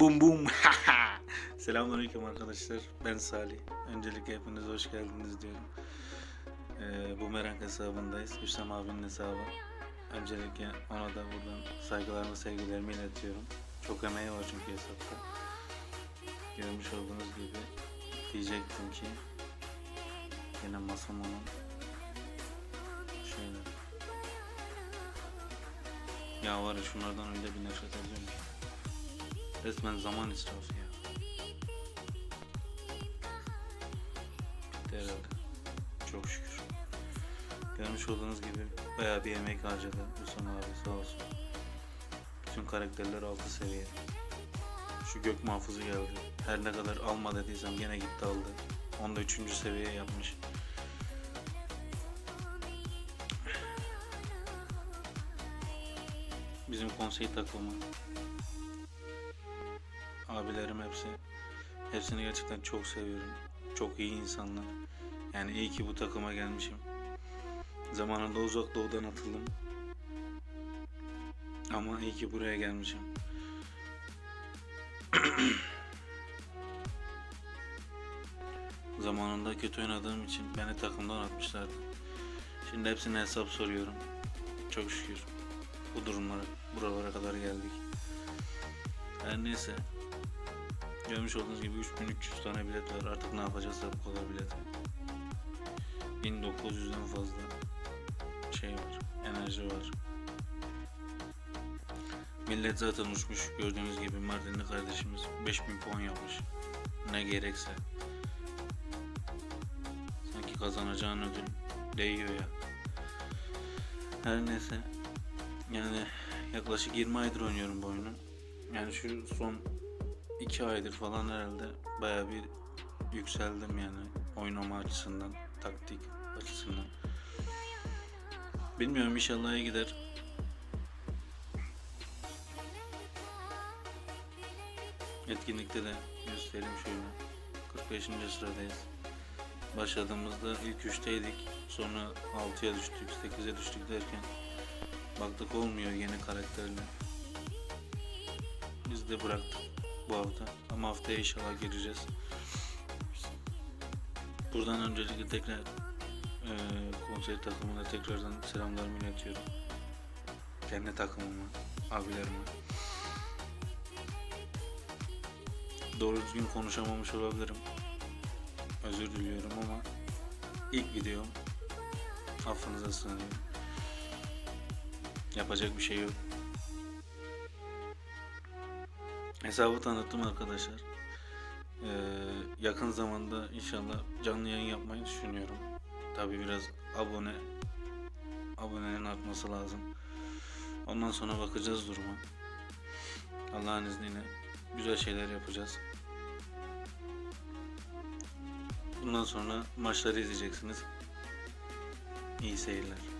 Bum bum. Selamünaleyküm arkadaşlar. Ben Salih. Öncelikle hepiniz hoş geldiniz diyorum. Ee, bu merak hesabındayız. Hüsam abinin hesabı. Öncelikle ona da buradan saygılarımı sevgilerimi iletiyorum. Çok emeği var çünkü hesapta. Görmüş olduğunuz gibi diyecektim ki yine masam onun şöyle ya var ya şunlardan öyle bir nefret ediyorum ki resmen zaman israfı ya bitti herhalde çok şükür görmüş olduğunuz gibi bayağı bir emek harcadı Hüsam abi sağ olsun bütün karakterler altı seviye şu gök muhafızı geldi. Her ne kadar alma dediysem gene gitti aldı. Onu da üçüncü seviye yapmış. Bizim konsey takımı. Abilerim hepsi. Hepsini gerçekten çok seviyorum. Çok iyi insanlar. Yani iyi ki bu takıma gelmişim. Zamanında uzak doğudan atıldım. Ama iyi ki buraya gelmişim. Zamanında kötü oynadığım için beni takımdan atmışlardı. Şimdi hepsine hesap soruyorum. Çok şükür bu durumlara, buralara kadar geldik. Her neyse. Görmüş olduğunuz gibi 3300 tane bilet var. Artık ne yapacağız da bu kadar bilet. 1900'den fazla şey var, enerji var. Millet zaten uçmuş. Gördüğünüz gibi Mardinli kardeşimiz 5000 puan yapmış. Ne gerekse. Sanki kazanacağın ödül değiyor ya. Her neyse. Yani yaklaşık 20 aydır oynuyorum bu oyunu. Yani şu son 2 aydır falan herhalde baya bir yükseldim yani oynama açısından, taktik açısından. Bilmiyorum inşallah gider. Etkinlikte de göstereyim şöyle. 45. sıradayız. Başladığımızda ilk 3'teydik. Sonra 6'ya düştük, 8'e düştük derken baktık olmuyor yeni karakterle. Biz de bıraktık bu hafta. Ama haftaya inşallah gireceğiz. Buradan öncelikle tekrar eee konsey takımına tekrardan selamlarımı iletiyorum. Kendi takımıma, abilerime. Doğru düzgün konuşamamış olabilirim. Özür diliyorum ama ilk videom affınıza sığınıyorum. Yapacak bir şey yok. Hesabı tanıttım arkadaşlar. Ee, yakın zamanda inşallah canlı yayın yapmayı düşünüyorum. Tabi biraz abone abonenin artması lazım. Ondan sonra bakacağız duruma. Allah'ın izniyle güzel şeyler yapacağız. Bundan sonra maçları izleyeceksiniz. İyi seyirler.